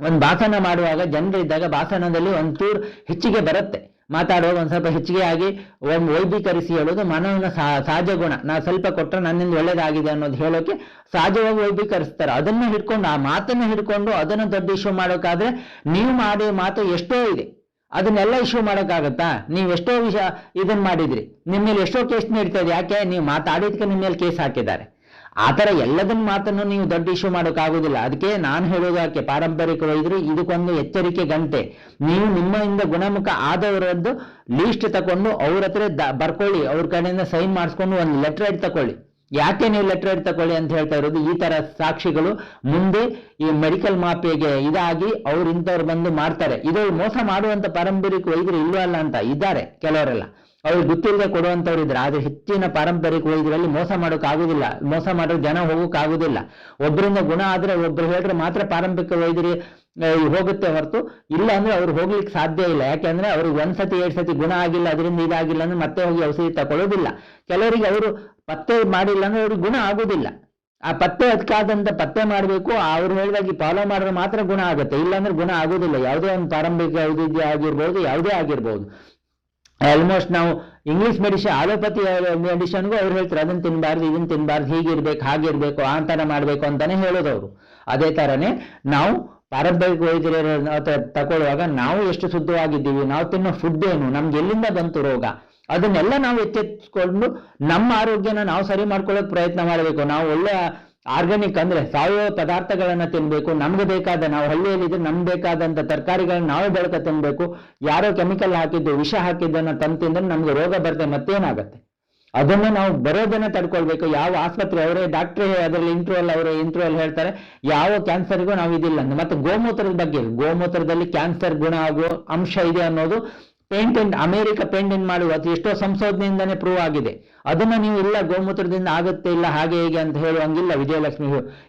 ಒಂದು ಭಾಷಣ ಮಾಡುವಾಗ ಜನರಿದ್ದಾಗ ಭಾಷಣದಲ್ಲಿ ಒಂಚೂರು ಹೆಚ್ಚಿಗೆ ಬರುತ್ತೆ. ಮಾತಾಡುವಾಗ ಒಂದ್ ಸ್ವಲ್ಪ ಹೆಚ್ಚಿಗೆ ಆಗಿ ಒಂದು ವೈದ್ಯೀಕರಿಸಿ ಹೇಳೋದು ಮಾನವನ ಸಹ- ಸಹಜ ಗುಣ. ನಾ ಸ್ವಲ್ಪ ಕೊಟ್ಟರೆ ನನ್ನಿಂದ ಒಳ್ಳೇದಾಗಿದೆ ಅನ್ನೋದು ಹೇಳೋಕೆ ಸಹಜವಾಗಿ ವೈದ್ಯೀಕರಿಸ್ತಾರೆ ಅದನ್ನ ಹಿಡ್ಕೊಂಡು ಆ ಮಾತನ್ನ ಹಿಡ್ಕೊಂಡು ಅದನ್ನ ದೊಡ್ಡ ಇಶ್ಯೂ ಮಾಡೋಕ್ಕಾದ್ರೆ ನೀವು ಮಾಡೋ ಮಾತು ಎಷ್ಟೋ ಇದೆ. ಅದನ್ನೆಲ್ಲ ಇಶ್ಯೂ ಮಾಡೋಕ್ಕಾಗತ್ತಾ? ನೀವು ಎಷ್ಟೋ ವಿಷಯ ಇದನ್ನ ಮಾಡಿದ್ರಿ. ನಿಮ್ಮ ಮೇಲೆ ಎಷ್ಟೋ ಕೇಸ್ ನಡೀತಾ ಇದೆ. ಯಾಕೆ? ನೀವು ಮಾತಾಡಿದ್ಕೆ ನಿಮ್ಮ ಮೇಲೆ ಕೇಸ್ ಹಾಕಿದ್ದಾರೆ. ಆ ಥರ ಎಲ್ಲದನ್ನ ಮಾತನ್ನು ನೀವು ದೊಡ್ಡ ಇಶ್ಯೂ ಮಾಡೋಕ್ಕಾಗೋದಿಲ್ಲ. ಅದಕ್ಕೆ ನಾನು ಹೇಳೋದು ಯಾಕೆ? ಪಾರಂಪರಿಕ ವೈದ್ಯರು ಇದಕ್ಕೊಂದು ಎಚ್ಚರಿಕೆ ಗಂಟೆ. ನೀವು ನಿಮ್ಮಿಂದ ಗುಣಮುಖ ಆದವರದ್ದು ಲೀಸ್ಟ್ ತಕೊಂಡು ಅವ್ರ ಹತ್ರ ಬರ್ಕೊಳ್ಳಿ. ಅವ್ರ ಕಡೆಯಿಂದ ಸೈನ್ ಮಾಡಿಸ್ಕೊಂಡು ಒಂದು ಲೆಟರ್ ಹೆಡ್ ತಕೊಳ್ಳಿ. ಯಾಕೆ ನೀವು ಲೆಟರ್ ಹೇಳಿ ತಕೊಳ್ಳಿ ಅಂತ ಹೇಳ್ತಾ ಇರೋದು, ಈ ತರ ಸಾಕ್ಷಿಗಳು ಮುಂದೆ ಈ ಮೆಡಿಕಲ್ ಮಾಫಿಯಾಗೆ ಇದಾಗಿ ಅವ್ರು ಇಂಥವ್ರು ಬಂದು ಮಾಡ್ತಾರೆ. ಇದು ಮೋಸ ಮಾಡುವಂತ ಪಾರಂಪರಿಕ ವೈದ್ಯರು ಇಲ್ವಲ್ಲ ಅಂತ ಇದ್ದಾರೆ ಕೆಲವರೆಲ್ಲ. ಅವ್ರಿಗೆ ಗೊತ್ತಿಲ್ಲದೆ ಕೊಡುವಂತವ್ರು ಇದ್ರೆ, ಆದ್ರೆ ಹೆಚ್ಚಿನ ಪಾರಂಪರಿಕ ವೈದ್ಯರಲ್ಲಿ ಮೋಸ ಮಾಡೋಕೆ ಆಗುದಿಲ್ಲ. ಮೋಸ ಮಾಡೋ ಜನ ಹೋಗೋಕೆ ಆಗುದಿಲ್ಲ. ಒಬ್ಬರಿಂದ ಗುಣ ಆದ್ರೆ ಒಬ್ರು ಹೇಳಿದ್ರೆ ಮಾತ್ರ ಪಾರಂಪರಿಕ ವೈದ್ಯರಿ ಹೋಗುತ್ತೆ ಹೊರತು. ಇಲ್ಲ ಅಂದ್ರೆ ಅವ್ರು ಹೋಗ್ಲಿಕ್ಕೆ ಸಾಧ್ಯ ಇಲ್ಲ. ಯಾಕೆಂದ್ರೆ ಅವ್ರಿಗೆ ಒಂದ್ಸತಿ ಎರಡ್ ಸತಿ ಗುಣ ಆಗಿಲ್ಲ, ಅದರಿಂದ ಇದಾಗಿಲ್ಲ ಅಂದ್ರೆ ಮತ್ತೆ ಹೋಗಿ ಔಷಧಿ ತಗೊಳ್ಳೋದಿಲ್ಲ ಕೆಲವರಿಗೆ ಅವರು ಪತ್ತೆ ಮಾಡಿಲ್ಲ ಅಂದ್ರೆ ಅವ್ರಿಗೆ ಗುಣ ಆಗುದಿಲ್ಲ. ಆ ಪತ್ತೆ ಅದಕ್ಕಾದಂತ ಪತ್ತೆ ಮಾಡಬೇಕು, ಅವ್ರು ಹೇಳಿದಾಗಿ ಫಾಲೋ ಮಾಡಿದ್ರೆ ಮಾತ್ರ ಗುಣ ಆಗುತ್ತೆ. ಇಲ್ಲಾಂದ್ರೆ ಗುಣ ಆಗೋದಿಲ್ಲ. ಯಾವುದೇ ಒಂದು ಪಾರಂಭಿಕ ವೈದ್ಯ ಆಗಿರ್ಬೋದು, ಯಾವುದೇ ಆಗಿರ್ಬೋದು. ಆಲ್ಮೋಸ್ಟ್ ನಾವು ಇಂಗ್ಲಿಷ್ ಮೆಡಿಸಿನ್ ಆಲೋಪತಿ ಮೆಡಿಷನ್ಗೂ ಅವ್ರು ಹೇಳ್ತಾರೆ, ಅದನ್ನ ತಿನ್ಬಾರ್ದು, ಇದನ್ನ ತಿನ್ಬಾರ್ದು ಹೀಗಿರ್ಬೇಕು ಹಾಗಿರ್ಬೇಕು ಆ ಥರ ಮಾಡಬೇಕು ಅಂತಾನೆ ಅವರು. ಅದೇ ತರನೇ ನಾವು ಪಾರಂಪರಿಕ ವೈದ್ಯರ ತಗೊಳ್ಳುವಾಗ ನಾವು ಎಷ್ಟು ಶುದ್ಧವಾಗಿದ್ದೀವಿ, ನಾವು ತಿನ್ನೋ ಫುಡ್ ಏನು, ನಮ್ಗೆ ಎಲ್ಲಿಂದ ಬಂತು ರೋಗ? ಅದನ್ನೆಲ್ಲ ನಾವು ಎಚ್ಚೆತ್ಕೊಂಡು ನಮ್ಮ ಆರೋಗ್ಯನ ನಾವು ಸರಿ ಮಾಡ್ಕೊಳ್ಳೋಕೆ ಪ್ರಯತ್ನ ಮಾಡಬೇಕು. ನಾವು ಒಳ್ಳೆ ಆರ್ಗಾನಿಕ್ ಅಂದ್ರೆ ಸಾವಯವ ಪದಾರ್ಥಗಳನ್ನ ತಿನ್ಬೇಕು. ನಮ್ಗೆ ಬೇಕಾದ ನಾವು ಹಳ್ಳಿಯಲ್ಲಿದ್ರೆ ನಮ್ಗೆ ಬೇಕಾದಂತ ತರಕಾರಿಗಳನ್ನ ನಾವೇ ಬೆಳಕ ತಿನ್ಬೇಕು. ಯಾರೋ ಕೆಮಿಕಲ್ ಹಾಕಿದ್ದು, ವಿಷ ಹಾಕಿದ್ದನ್ನ ತಂದು ತಿಂದ್ರೆ ನಮ್ಗೆ ರೋಗ ಬರ್ತದೆ ಮತ್ತೇನಾಗತ್ತೆ? ಅದನ್ನ ನಾವು ಬರೋದನ್ನ ತಡ್ಕೊಳ್ಬೇಕು. ಯಾವ ಆಸ್ಪತ್ರೆ, ಅವರೇ ಡಾಕ್ಟ್ರೇ ಅದರಲ್ಲಿ ಇಂಟ್ರೋಲ್ ಅವರು ಇಂಟ್ರೋಲ್ ಹೇಳ್ತಾರೆ, ಯಾವ ಕ್ಯಾನ್ಸರ್ಗೂ ನಾವು ಇದಿಲ್ಲ. ಮತ್ತೆ ಗೋಮೂತ್ರದ ಬಗ್ಗೆ, ಗೋಮೂತ್ರದಲ್ಲಿ ಕ್ಯಾನ್ಸರ್ ಗುಣ ಆಗೋ ಅಂಶ ಇದೆ ಅನ್ನೋದು ಪೇಂಟೆಂಟ್ ಅಮೆರಿಕ ಪೇಂಟೆಂಟ್ ಮಾಡುವ ಅದು ಎಷ್ಟೋ ಸಂಶೋಧನೆಯಿಂದನೇ ಪ್ರೂವ್ ಆಗಿದೆ. ಅದನ್ನ ನೀವು ಇಲ್ಲ ಗೋಮೂತ್ರದಿಂದ ಆಗುತ್ತೆ ಇಲ್ಲ ಹಾಗೆ ಹೇಗೆ ಅಂತ ಹೇಳುವಂಗಿಲ್ಲ ವಿಜಯಲಕ್ಷ್ಮಿ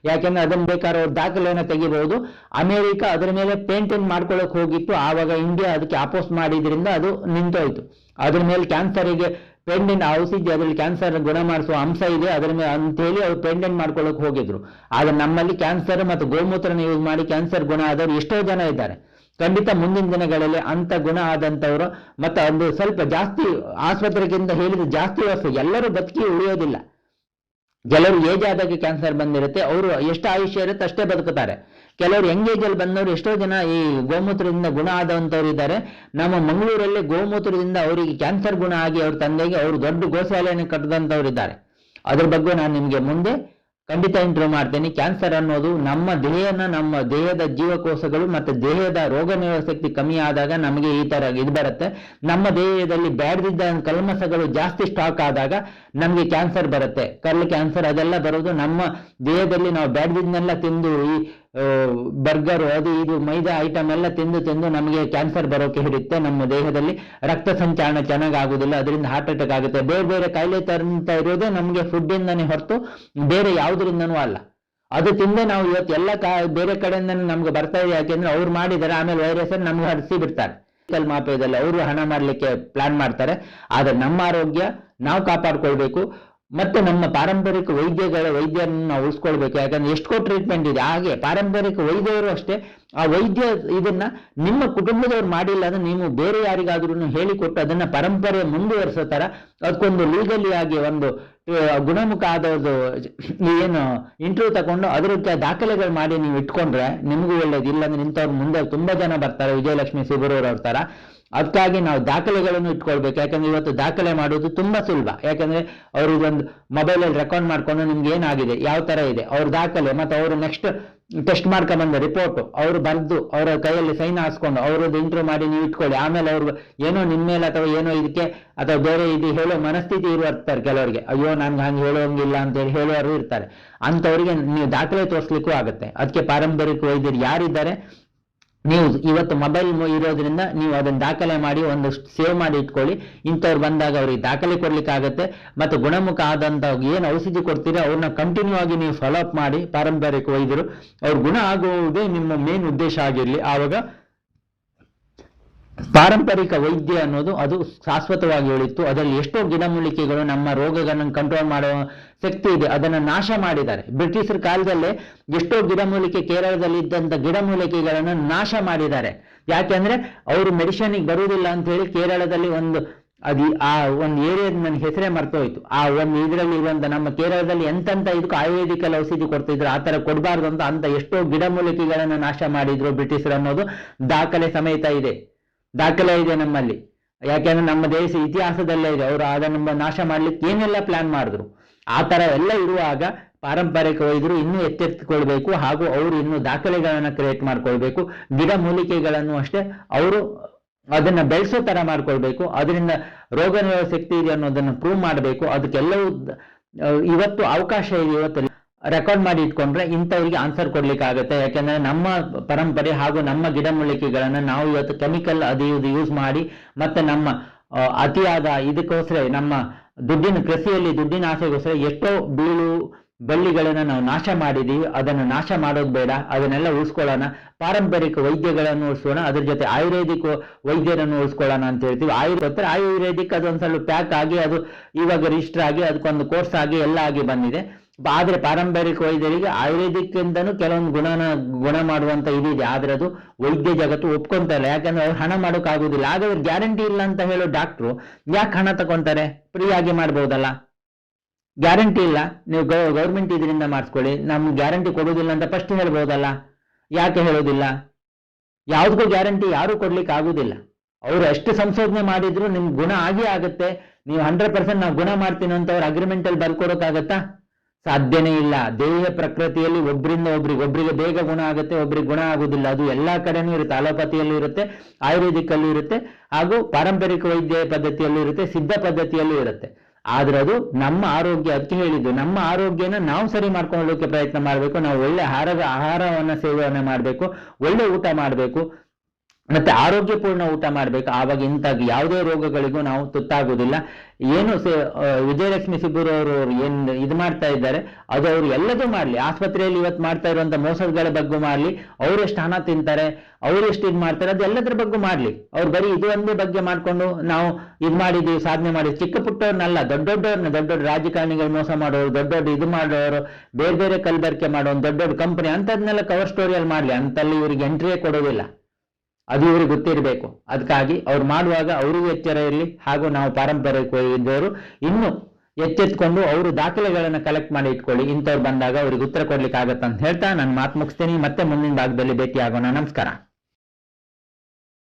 ಯಾಕೆಂದ್ರೆ ಅದನ್ನ ಬೇಕಾದ್ರೆ ದಾಖಲೆಯನ್ನು ತೆಗಿಬಹುದು. ಅಮೆರಿಕ ಅದರ ಮೇಲೆ ಪೇಂಟೆಂಟ್ ಮಾಡ್ಕೊಳ್ಳೋಕೆ ಹೋಗಿತ್ತು. ಆವಾಗ ಇಂಡಿಯಾ ಅದಕ್ಕೆ ಅಪೋಸ್ ಮಾಡಿದ್ರಿಂದ ಅದು ನಿಂತೋಯ್ತು. ಅದ್ರ ಮೇಲೆ ಕ್ಯಾನ್ಸರಿಗೆ ಪೆಂಡೆಂಟ್ ಔಷಧಿ ಅದರಲ್ಲಿ ಕ್ಯಾನ್ಸರ್ ಗುಣ ಮಾಡಿಸುವ ಅಂಶ ಇದೆ. ಅದರ ಮೇಲೆ ಅಂತ ಹೇಳಿ ಅವ್ರು ಪೆಂಡೆಂಟ್ ಮಾಡ್ಕೊಳ್ಳೋಕೆ ಹೋಗಿದ್ರು. ಆದ್ರೆ ನಮ್ಮಲ್ಲಿ ಕ್ಯಾನ್ಸರ್ ಮತ್ತು ಗೋಮೂತ್ರನ ಯೂಸ್ ಮಾಡಿ ಕ್ಯಾನ್ಸರ್ ಗುಣ ಆದವರು ಎಷ್ಟೋ ಜನ ಇದ್ದಾರೆ. ಖಂಡಿತ ಮುಂದಿನ ದಿನಗಳಲ್ಲಿ ಅಂತ ಗುಣ ಆದಂತವರು ಮತ್ತೆ ಒಂದು ಸ್ವಲ್ಪ ಜಾಸ್ತಿ ಆಸ್ಪತ್ರೆಗಿಂತ ಹೇಳಿದ್ರೆ ಜಾಸ್ತಿ ವರ್ಷ ಎಲ್ಲರೂ ಬದುಕಿ ಉಳಿಯೋದಿಲ್ಲ. ಕೆಲವರು ಏಜ್ ಆದಾಗ ಕ್ಯಾನ್ಸರ್ ಬಂದಿರುತ್ತೆ, ಅವರು ಎಷ್ಟು ಆಯುಷ್ಯ ಇರುತ್ತೆ ಅಷ್ಟೇ ಬದುಕುತ್ತಾರೆ. ಕೆಲವರು ಯಂಗ್ ಅಲ್ಲಿ ಬಂದವರು ಎಷ್ಟೋ ಜನ ಈ ಗೋಮೂತ್ರದಿಂದ ಗುಣ ಆದಂತವ್ರು ಇದ್ದಾರೆ. ನಮ್ಮ ಮಂಗಳೂರಲ್ಲಿ ಗೋಮೂತ್ರದಿಂದ ಅವರಿಗೆ ಕ್ಯಾನ್ಸರ್ ಗುಣ ಆಗಿ ಅವ್ರ ತಂದೆಗೆ ಅವರು ದೊಡ್ಡ ಗೋಶಾಲೆಯನ್ನು ಕಟ್ಟದಂತವ್ರು ಇದ್ದಾರೆ. ಅದ್ರ ಬಗ್ಗೆ ನಾನು ನಿಮಗೆ ಮುಂದೆ ಖಂಡಿತ ಇಂಪ್ರೂವ್ ಮಾಡ್ತೇನೆ. ಕ್ಯಾನ್ಸರ್ ಅನ್ನೋದು ನಮ್ಮ ದೇಹನ, ನಮ್ಮ ದೇಹದ ಜೀವಕೋಶಗಳು ಮತ್ತೆ ದೇಹದ ರೋಗ ಶಕ್ತಿ ಕಮ್ಮಿ ಆದಾಗ ನಮಗೆ ಈ ತರ ಇದು ಬರುತ್ತೆ. ನಮ್ಮ ದೇಹದಲ್ಲಿ ಬ್ಯಾಡ್ದಿದ್ದ ಕಲ್ಮಸಗಳು ಜಾಸ್ತಿ ಸ್ಟಾಕ್ ಆದಾಗ ನಮಗೆ ಕ್ಯಾನ್ಸರ್ ಬರುತ್ತೆ. ಕರ್ಲ್ ಕ್ಯಾನ್ಸರ್ ಅದೆಲ್ಲ ಬರೋದು ನಮ್ಮ ದೇಹದಲ್ಲಿ ನಾವು ಬ್ಯಾಡ್ದಿದ್ನೆಲ್ಲ ತಿಂದು ಈ ಬರ್ಗರ್, ಅದು ಇದು ಮೈದಾ ಐಟಮ್ ಎಲ್ಲ ತಿಂದು ತಿಂದು ನಮಗೆ ಕ್ಯಾನ್ಸರ್ ಬರೋಕೆ ಹಿಡಿಯುತ್ತೆ. ನಮ್ಮ ದೇಹದಲ್ಲಿ ರಕ್ತ ಸಂಚಾರಣ ಚೆನ್ನಾಗಿ ಆಗುದಿಲ್ಲ ಅದರಿಂದ ಹಾರ್ಟ್ ಅಟ್ಯಾಕ್ ಆಗುತ್ತೆ. ಬೇರೆ ಬೇರೆ ಕಾಯಿಲೆ ತರಂತ ಇರೋದೇ ನಮಗೆ ಫುಡ್ ಇಂದಾನೆ ಹೊರತು ಬೇರೆ ಯಾವುದರಿಂದನೂ ಅಲ್ಲ. ಅದು ತಿಂದೆ ನಾವು ಇವತ್ತು ಎಲ್ಲ ಕಾ, ಬೇರೆ ಕಡೆಯಿಂದ ನಮ್ಗೆ ಬರ್ತಾ ಇದೆ. ಯಾಕೆಂದ್ರೆ ಅವ್ರು ಮಾಡಿದ್ದಾರೆ. ಆಮೇಲೆ ವೈರಸ್ ನಮ್ಗೆ ಹರಿಸಿ ಬಿಡ್ತಾರೆ. ಮಾಪೇದಲ್ಲಿ ಅವರು ಹಣ ಮಾಡ್ಲಿಕ್ಕೆ ಪ್ಲಾನ್ ಮಾಡ್ತಾರೆ. ಆದ್ರೆ ನಮ್ಮ ಆರೋಗ್ಯ ನಾವು ಕಾಪಾಡ್ಕೊಳ್ಬೇಕು. ಮತ್ತೆ ನಮ್ಮ ಪಾರಂಪರಿಕ ವೈದ್ಯಗಳ ವೈದ್ಯರನ್ನು ನಾವು ಉಳಿಸ್ಕೊಳ್ಬೇಕು. ಯಾಕಂದ್ರೆ ಎಷ್ಟೋ ಟ್ರೀಟ್ಮೆಂಟ್ ಇದೆ? ಹಾಗೆ ಪಾರಂಪರಿಕ ವೈದ್ಯರು ಅಷ್ಟೇ. ಆ ವೈದ್ಯ ಇದನ್ನ ನಿಮ್ಮ ಕುಟುಂಬದವ್ರು ಮಾಡಿಲ್ಲ ಅಂದ್ರೆ ನೀವು ಬೇರೆ ಯಾರಿಗಾದ್ರೂ ಹೇಳಿಕೊಟ್ಟು ಅದನ್ನ ಪರಂಪರೆ ಮುಂದುವರಿಸೋ ತರ ಅದಕ್ಕೊಂದು ಲೀಗಲಿ ಆಗಿ ಒಂದು ಗುಣಮುಖ ಆದವ್ರದ್ದು ಏನು ಇಂಟರ್ವ್ಯೂ ತಗೊಂಡು ಅದಕ್ಕೆ ದಾಖಲೆಗಳು ಮಾಡಿ ನೀವು ಇಟ್ಕೊಂಡ್ರೆ ನಿಮಗೂ ಒಳ್ಳೇದು. ಇಲ್ಲಾಂದ್ರೆ ಇಂಥವ್ರು ಮುಂದೆ ತುಂಬಾ ಜನ ಬರ್ತಾರೆ. ವಿಜಯಲಕ್ಷ್ಮಿ ಸಿಬರೂರ್ ಅವ್ರ ತರ. ಅದಕ್ಕಾಗಿ ನಾವು ದಾಖಲೆಗಳನ್ನು ಇಟ್ಕೊಳ್ಬೇಕು. ಯಾಕಂದ್ರೆ ಇವತ್ತು ದಾಖಲೆ ಮಾಡೋದು ತುಂಬಾ ಸುಲಭ. ಯಾಕಂದ್ರೆ ಅವರು ಒಂದು ಮೊಬೈಲಲ್ಲಿ ರೆಕಾರ್ಡ್ ಮಾಡ್ಕೊಂಡು ನಿಮ್ಗೆ ಏನಾಗಿದೆ, ಯಾವ ತರ ಇದೆ, ಅವ್ರ ದಾಖಲೆ ಮತ್ತೆ ಅವರು ನೆಕ್ಸ್ಟ್ ಟೆಸ್ಟ್ ಮಾಡ್ಕೊಂಡ್ ಬಂದ ರಿಪೋರ್ಟ್ ಅವರು ಬರೆದು ಅವರ ಕೈಯಲ್ಲಿ ಸೈನ್ ಹಾಸ್ಕೊಂಡು ಅವ್ರದ್ದು ಇಂಟರ್ವ್ಯೂ ಮಾಡಿ ನೀವು ಇಟ್ಕೊಳ್ಳಿ. ಆಮೇಲೆ ಅವ್ರು ಏನೋ ನಿಮ್ಮ ಮೇಲೆ ಅಥವಾ ಏನೋ ಇದಕ್ಕೆ ಅಥವಾ ಬೇರೆ ಇದು ಹೇಳೋ ಮನಸ್ಥಿತಿ ಇರ್ತಾರೆ ಕೆಲವರಿಗೆ. ಅಯ್ಯೋ, ನನ್ಗೆ ಹಂಗೆ ಹೇಳೋಂಗಿಲ್ಲ ಅಂತ ಹೇಳಿ ಹೇಳೋರು ಇರ್ತಾರೆ. ಅಂಥವ್ರಿಗೆ ನೀವು ದಾಖಲೆ ತೋರಿಸ್ಲಿಕ್ಕೂ ಆಗುತ್ತೆ. ಅದಕ್ಕೆ ಪಾರಂಪರಿಕ ವೈದ್ಯರು ಯಾರಿದ್ದಾರೆ? ನೀವು ಇವತ್ತು ಮೊಬೈಲ್ ಇರೋದ್ರಿಂದ ನೀವು ಅದನ್ನು ದಾಖಲೆ ಮಾಡಿ ಒಂದು ಸೇವ್ ಮಾಡಿ ಇಟ್ಕೊಳ್ಳಿ. ಇಂಥವ್ರು ಬಂದಾಗ ಅವ್ರಿಗೆ ದಾಖಲೆ ಕೊಡ್ಲಿಕ್ಕೆ ಆಗುತ್ತೆ. ಮತ್ತೆ ಗುಣಮುಖ ಆದಂತ ಏನು ಔಷಧಿ ಕೊಡ್ತೀರೋ, ಅವ್ರನ್ನ ಕಂಟಿನ್ಯೂ ಆಗಿ ನೀವು ಫಾಲೋ ಅಪ್ ಮಾಡಿ, ಪಾರಂಪರಿಕ ವೈದ್ಯರು. ಅವ್ರ ಗುಣ ಆಗುವುದೇ ನಿಮ್ಮ ಮೇನ್ ಉದ್ದೇಶ ಆಗಿರಲಿ. ಆವಾಗ ಪಾರಂಪರಿಕ ವೈದ್ಯ ಅನ್ನೋದು ಅದು ಶಾಶ್ವತವಾಗಿ ಉಳಿತು ಅದರಲ್ಲಿ ಎಷ್ಟೋ ಗಿಡಮೂಲಿಕೆಗಳು ನಮ್ಮ ರೋಗಗಳನ್ನು ಕಂಟ್ರೋಲ್ ಮಾಡುವ ಶಕ್ತಿ ಇದೆ. ಅದನ್ನು ನಾಶ ಮಾಡಿದ್ದಾರೆ. ಬ್ರಿಟಿಷರ ಕಾಲದಲ್ಲೇ ಎಷ್ಟೋ ಗಿಡಮೂಲಿಕೆ ಕೇರಳದಲ್ಲಿ ಇದ್ದಂಥ ಗಿಡಮೂಲಿಕೆಗಳನ್ನು ನಾಶ ಮಾಡಿದ್ದಾರೆ. ಯಾಕೆಂದ್ರೆ ಅವರು ಮೆಡಿಸನ್ಗೆ ಬರುವುದಿಲ್ಲ ಅಂತ ಹೇಳಿ ಕೇರಳದಲ್ಲಿ ಒಂದು ಅದು ಆ ಒಂದು ಏರಿಯಾದ ನನ್ನ ಹೆಸರೇ ಮರ್ತೋಯ್ತು. ಆ ಒಂದು ಇದರಲ್ಲಿ ಇರುವಂತ ನಮ್ಮ ಕೇರಳದಲ್ಲಿ ಎಂತೆಂತ ಇದಕ್ಕೆ ಆಯುರ್ವೇದಿಕಲ್ ಔಷಧಿ ಕೊಡ್ತಿದ್ರು. ಆ ತರ ಕೊಡಬಾರ್ದು ಅಂತ ಅಂತ ಎಷ್ಟೋ ಗಿಡಮೂಲಿಕೆಗಳನ್ನು ನಾಶ ಮಾಡಿದ್ರು ಬ್ರಿಟಿಷರು ಅನ್ನೋದು ದಾಖಲೆ ಸಮೇತ ಇದೆ. ದಾಖಲೆ ಇದೆ ನಮ್ಮಲ್ಲಿ. ಯಾಕೆಂದ್ರೆ ನಮ್ಮ ದೇಶ ಇತಿಹಾಸದಲ್ಲೇ ಇದೆ. ಅವರು ಅದನ್ನ ನಾಶ ಮಾಡ್ಲಿಕ್ಕೆ ಏನೆಲ್ಲ ಪ್ಲಾನ್ ಮಾಡಿದ್ರು? ಆ ತರ ಎಲ್ಲ ಇರುವಾಗ ಪಾರಂಪರಿಕ ವೈದ್ಯರು ಇನ್ನೂ ಎಚ್ಚೆತ್ತುಕೊಳ್ಬೇಕು ಹಾಗೂ ಅವರು ಇನ್ನು ದಾಖಲೆಗಳನ್ನ ಕ್ರಿಯೇಟ್ ಮಾಡ್ಕೊಳ್ಬೇಕು. ಗಿಡ ಮೂಲಿಕೆಗಳನ್ನು ಅಷ್ಟೇ ಅವರು ಅದನ್ನ ಬೆಳೆಸೋ ತರ ಮಾಡ್ಕೊಳ್ಬೇಕು. ಅದರಿಂದ ರೋಗ ನಿರೋಧಕ ಶಕ್ತಿ ಇದೆ ಅನ್ನೋದನ್ನ ಪ್ರೂವ್ ಮಾಡಬೇಕು. ಅದಕ್ಕೆಲ್ಲವೂ ಇವತ್ತು ಅವಕಾಶ ಇದೆ ಇವತ್ತು ರೆಕಾರ್ಡ್ ಮಾಡಿ ಇಟ್ಕೊಂಡ್ರೆ ಇಂಥವ್ರಿಗೆ ಆನ್ಸರ್ ಕೊಡ್ಲಿಕ್ಕೆ ಆಗುತ್ತೆ ಯಾಕಂದ್ರೆ ನಮ್ಮ ಪರಂಪರೆ ಹಾಗೂ ನಮ್ಮ ಗಿಡಮೂಲಿಕೆಗಳನ್ನ ನಾವು ಇವತ್ತು ಕೆಮಿಕಲ್ ಅದು ಇದು ಯೂಸ್ ಮಾಡಿ ಮತ್ತೆ ನಮ್ಮ ಅತಿಯಾದ ಇದಕ್ಕೋಸ್ಕರ ನಮ್ಮ ದುಡ್ಡಿನ ಕೃಷಿಯಲ್ಲಿ ದುಡ್ಡಿನ ಆಸೆಗೋಸ್ಕರ ಎಷ್ಟೋ ಬೀಳು ಬಳ್ಳಿಗಳನ್ನ ನಾವು ನಾಶ ಮಾಡಿದೀವಿ. ಅದನ್ನು ನಾಶ ಮಾಡೋದು ಬೇಡ. ಅದನ್ನೆಲ್ಲ ಉಳಿಸ್ಕೊಳ್ಳೋಣ. ಪಾರಂಪರಿಕ ವೈದ್ಯಗಳನ್ನು ಉಳಿಸೋಣ ಅದ್ರ ಜೊತೆ ಆಯುರ್ವೇದಿಕ್ ವೈದ್ಯರನ್ನು ಉಳಿಸ್ಕೊಳ್ಳೋಣ ಅಂತ ಹೇಳ್ತೀವಿ. ಆಯುರ್ವೇದ ಆಯುರ್ವೇದಿಕ್ ಅದೊಂದ್ಸಲ ಪ್ಯಾಕ್ ಆಗಿ ಅದು ಇವಾಗ ರಿಜಿಸ್ಟರ್ ಆಗಿ ಅದಕ್ಕೊಂದು ಕೋರ್ಸ್ ಆಗಿ ಎಲ್ಲ ಆಗಿ ಬಂದಿದೆ. ಆದ್ರೆ ಪಾರಂಪರಿಕ ವೈದ್ಯರಿಗೆ ಆಯುರ್ವೇದಿಕ್ ಇಂದನೂ ಕೆಲವೊಂದು ಗುಣನ, ಗುಣ ಮಾಡುವಂತ ಇದಿದೆ ಆದ್ರೆ ಅದು ವೈದ್ಯ ಜಗತ್ತು ಒಪ್ಕೊಂತ ಇಲ್ಲ. ಯಾಕಂದ್ರೆ ಅವ್ರು ಹಣ ಮಾಡೋಕ್ಕಾಗೋದಿಲ್ಲ ಆಗ ಅವ್ರು ಗ್ಯಾರಂಟಿ ಇಲ್ಲ ಅಂತ ಹೇಳೋ ಡಾಕ್ಟ್ರು ಯಾಕೆ ಹಣ ತಗೊಂತಾರೆ? ಫ್ರೀ ಆಗಿ ಮಾಡ್ಬೋದಲ್ಲ. ಗ್ಯಾರಂಟಿ ಇಲ್ಲ. ನೀವು ಗೌರ್ಮೆಂಟ್ ಇದರಿಂದ ಮಾಡಿಸ್ಕೊಳ್ಳಿ. ನಮ್ಗೆ ಗ್ಯಾರಂಟಿ ಕೊಡೋದಿಲ್ಲ ಅಂತ ಫಸ್ಟ್ ಹೇಳ್ಬೋದಲ್ಲ. ಯಾಕೆ ಹೇಳೋದಿಲ್ಲ? ಯಾವುದಕ್ಕೂ ಗ್ಯಾರಂಟಿ ಯಾರು ಕೊಡ್ಲಿಕ್ಕೆ ಆಗುದಿಲ್ಲ. ಅವರು ಎಷ್ಟು ಸಂಶೋಧನೆ ಮಾಡಿದ್ರು ನಿಮ್ಗೆ ಗುಣ ಆಗೇ ಆಗುತ್ತೆ. ನೀವು ಹಂಡ್ರೆಡ್ ಪರ್ಸೆಂಟ್ ನಾವು ಗುಣ ಮಾಡ್ತೀನಿ ಅಂತ ಅವ್ರು ಅಗ್ರಿಮೆಂಟ್ ಅಲ್ಲಿ ಬರ್ಕೊಡೋಕ್ಕಾಗತ್ತಾ? ಸಾಧ್ಯನೇ ಇಲ್ಲ. ದೇಹ ಪ್ರಕೃತಿಯಲ್ಲಿ ಒಬ್ರಿಂದ ಒಬ್ರಿಗೆ ಒಬ್ರಿಗೆ ಬೇಗ ಗುಣ ಆಗುತ್ತೆ, ಒಬ್ರಿಗೆ ಗುಣ ಆಗುದಿಲ್ಲ ಅದು ಎಲ್ಲಾ ಕಡೆನೂ ಇರುತ್ತೆ. ಅಲೋಪತಿಯಲ್ಲೂ ಇರುತ್ತೆ ಆಯುರ್ವೇದಿಕ್ ಅಲ್ಲೂ ಇರುತ್ತೆ, ಹಾಗೂ ಪಾರಂಪರಿಕ ವೈದ್ಯ ಪದ್ಧತಿಯಲ್ಲೂ ಇರುತ್ತೆ, ಸಿದ್ಧ ಪದ್ಧತಿಯಲ್ಲೂ ಇರುತ್ತೆ. ಆದ್ರೆ ಅದು ನಮ್ಮ ಆರೋಗ್ಯ, ಅದಕ್ಕೆ ಹೇಳಿದ್ದು, ನಮ್ಮ ಆರೋಗ್ಯನ ನಾವು ಸರಿ ಮಾಡ್ಕೊಳ್ಳೋಕೆ ಪ್ರಯತ್ನ ಮಾಡಬೇಕು. ನಾವು ಒಳ್ಳೆ ಆಹಾರ ಆಹಾರವನ್ನ ಸೇವನೆ ಮಾಡಬೇಕು, ಒಳ್ಳೆ ಊಟ ಮಾಡಬೇಕು. ಮತ್ತೆ ಆರೋಗ್ಯಪೂರ್ಣ ಊಟ ಮಾಡಬೇಕು. ಆವಾಗ ಇಂಥ ಯಾವುದೇ ರೋಗಗಳಿಗೂ ನಾವು ತುತ್ತಾಗುವುದಿಲ್ಲ. ಏನು ಸೇ ವಿಜಯಲಕ್ಷ್ಮಿ ಅವರು ಏನ್ ಇದು ಮಾಡ್ತಾ ಇದ್ದಾರೆ, ಅದು ಅವರು ಎಲ್ಲದೂ ಮಾಡ್ಲಿ. ಆಸ್ಪತ್ರೆಯಲ್ಲಿ ಇವತ್ತು ಮಾಡ್ತಾ ಇರುವಂತ ಮೋಸಗಳ ಬಗ್ಗೆ ಮಾಡ್ಲಿ. ಅವರೆಷ್ಟು ಹಣ ತಿಂತಾರೆ ಅವರೆಷ್ಟು ಇದು ಮಾಡ್ತಾರೆ, ಅದು ಎಲ್ಲದರ ಬಗ್ಗೆ ಮಾಡ್ಲಿ. ಅವ್ರು ಬರೀ ಇದು ಒಂದೇ ಬಗ್ಗೆ ಮಾಡ್ಕೊಂಡು ನಾವು ಇದು ಮಾಡಿದೀವಿ, ಸಾಧನೆ ಮಾಡಿ ಚಿಕ್ಕ ಪುಟ್ಟವ್ರನ್ನಲ್ಲ, ದೊಡ್ಡ ದೊಡ್ಡವ್ರನ್ನ, ದೊಡ್ಡ ದೊಡ್ಡ ರಾಜಕಾರಣಿಗಳು ಮೋಸ ಮಾಡೋರು, ದೊಡ್ಡ ದೊಡ್ಡ ಇದು ಮಾಡೋರು, ಬೇರೆ ಬೇರೆ ಕಲ್ಬರ್ಕೆ ಮಾಡೋರು, ದೊಡ್ಡ ದೊಡ್ಡ ಕಂಪನಿ ಅಂತದ್ನೆಲ್ಲ ಕವರ್ ಸ್ಟೋರಿಯಲ್ಲಿ ಮಾಡ್ಲಿ. ಅಂತಲ್ಲಿ ಇವರಿಗೆ ಎಂಟ್ರಿಯೇ ಕೊಡೋದಿಲ್ಲ. ಅದು ಇವ್ರಿಗೆ ಗೊತ್ತಿರಬೇಕು. ಅದಕ್ಕಾಗಿ ಅವ್ರು ಮಾಡುವಾಗ ಅವರಿಗೂ ಎಚ್ಚರ ಇರಲಿ, ಹಾಗೂ ನಾವು ಪಾರಂಪರಿಕ ಇದ್ದವರು ಇನ್ನು ಎಚ್ಚೆತ್ಕೊಂಡು ಅವರು ದಾಖಲೆಗಳನ್ನು ಕಲೆಕ್ಟ್ ಮಾಡಿ ಇಟ್ಕೊಳ್ಳಿ. ಇಂಥವ್ರು ಬಂದಾಗ ಅವ್ರಿಗೆ ಉತ್ತರ ಕೊಡ್ಲಿಕ್ಕೆ ಆಗತ್ತಂತ ಹೇಳ್ತಾ ನಾನು ಮಾತು ಮುಗಿಸ್ತೀನಿ. ಮತ್ತೆ ಮುಂದಿನ ಭಾಗದಲ್ಲಿ ಭೇಟಿ ಆಗೋಣ ನಮಸ್ಕಾರ.